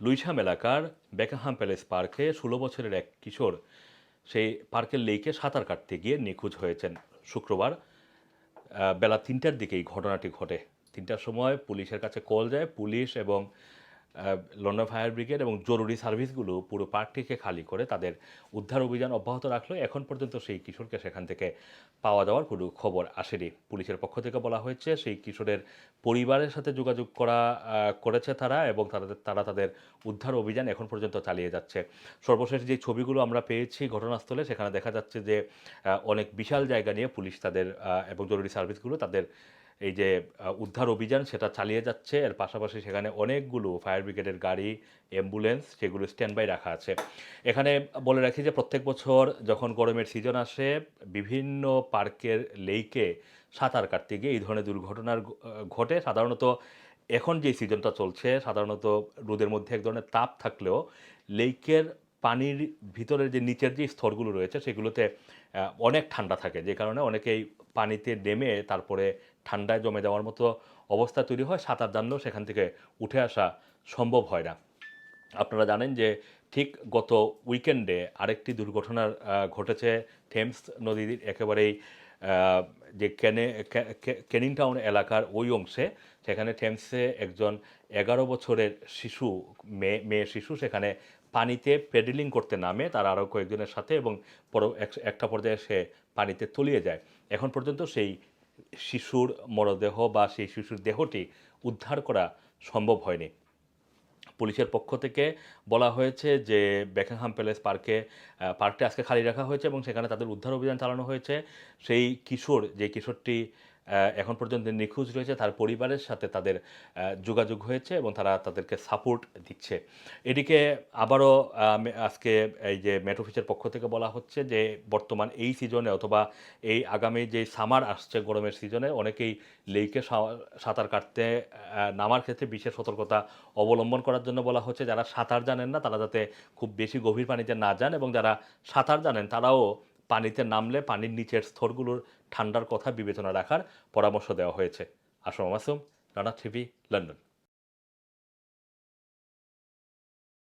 লুইসাম এলাকার বেকাহাম প্যালেস পার্কে ষোলো বছরের এক কিশোর সেই পার্কের লেকে সাঁতার কাটতে গিয়ে নিখোঁজ হয়েছেন। শুক্রবার বেলা তিনটার দিকে এই ঘটনাটি ঘটে। তিনটার সময় পুলিশের কাছে কল যায়। পুলিশ এবং লন্ডন ফায়ার ব্রিগেড এবং জরুরি সার্ভিসগুলো পুরো পার্কটিকে খালি করে তাদের উদ্ধার অভিযান অব্যাহত রাখল। এখন পর্যন্ত সেই কিশোরকে সেখান থেকে পাওয়া যাওয়ার কোনো খবর আসেনি। পুলিশের পক্ষ থেকে বলা হয়েছে, সেই কিশোরের পরিবারের সাথে যোগাযোগ করা করেছে তারা এবং তারা তারা তাদের উদ্ধার অভিযান এখন পর্যন্ত চালিয়ে যাচ্ছে। সর্বশেষ যে ছবিগুলো আমরা পেয়েছি ঘটনাস্থলে, সেখানে দেখা যাচ্ছে যে অনেক বিশাল জায়গা নিয়ে পুলিশ তাদের এবং জরুরি সার্ভিসগুলো তাদের এই যে উদ্ধার অভিযান সেটা চালিয়ে যাচ্ছে। এর পাশাপাশি সেখানে অনেকগুলো ফায়ার ব্রিগেডের গাড়ি, অ্যাম্বুলেন্স সেগুলো স্ট্যান্ড বাই রাখা আছে। এখানে বলে রাখি যে, প্রত্যেক বছর যখন গরমের সিজন আসে, বিভিন্ন পার্কের লেইকে সাঁতার কাটতে গিয়ে এই ধরনের দুর্ঘটনার ঘটে। সাধারণত এখন যে সিজনটা চলছে, সাধারণত রোদের মধ্যে এক ধরনের তাপ থাকলেও লেকের পানির ভিতরের যে নিচের যে স্তরগুলো রয়েছে, সেগুলোতে অনেক ঠান্ডা থাকে, যে কারণে অনেকেই পানিতে নেমে তারপরে ঠান্ডায় জমে যাওয়ার মতো অবস্থা তৈরি হয়। সাঁতার জানলেও সেখান থেকে উঠে আসা সম্ভব হয় না। আপনারা জানেন যে ঠিক গত উইকেন্ডে আরেকটি দুর্ঘটনার ঘটেছে, থেমস নদীর একেবারেই যে কেনে, কে- কে- কেনিং টাউন এলাকার ওই অংশে, সেখানে থেমসে একজন এগারো বছরের শিশু মেয়ে মেয়ে শিশু সেখানে পানিতে পেডেলিং করতে নামে, তার আরও কয়েকজনের সাথে এবং পর, এক- একটা পর্যায়ে সে পানিতে তলিয়ে যায়। এখন পর্যন্ত সেই শিশুর মরদেহ বা সেই শিশুর দেহটি উদ্ধার করা সম্ভব হয়নি। পুলিশের পক্ষ থেকে বলা হয়েছে যে বেকিংহাম প্যালেস পার্কে পার্কটি আজকে খালি রাখা হয়েছে এবং সেখানে তাদের উদ্ধার অভিযান চালানো হয়েছে। সেই কিশোর, যে কিশোরটি এখন পর্যন্ত নিখোঁজ রয়েছে, তার পরিবারের সাথে তাদের যোগাযোগ হয়েছে এবং তারা তাদেরকে সাপোর্ট দিচ্ছে। এদিকে আবারও আজকে এই যে মেট অফিসের পক্ষ থেকে বলা হচ্ছে যে, বর্তমান এই সিজনে অথবা এই আগামী যে সামার আসছে গরমের সিজনে অনেকেই লেকে সাঁতার কাটতে নামার ক্ষেত্রে বিশেষ সতর্কতা অবলম্বন করার জন্য বলা হচ্ছে। যারা সাঁতার জানেন না, তারা যাতে খুব বেশি গভীর পানিতে না যান এবং যারা সাঁতার জানেন, তারাও পানিতে নামলে পানির নিচের স্তরগুলোর ঠান্ডার কথা বিবেচনা রাখার পরামর্শ দেওয়া হয়েছে। Assam Masum Rana TV, London.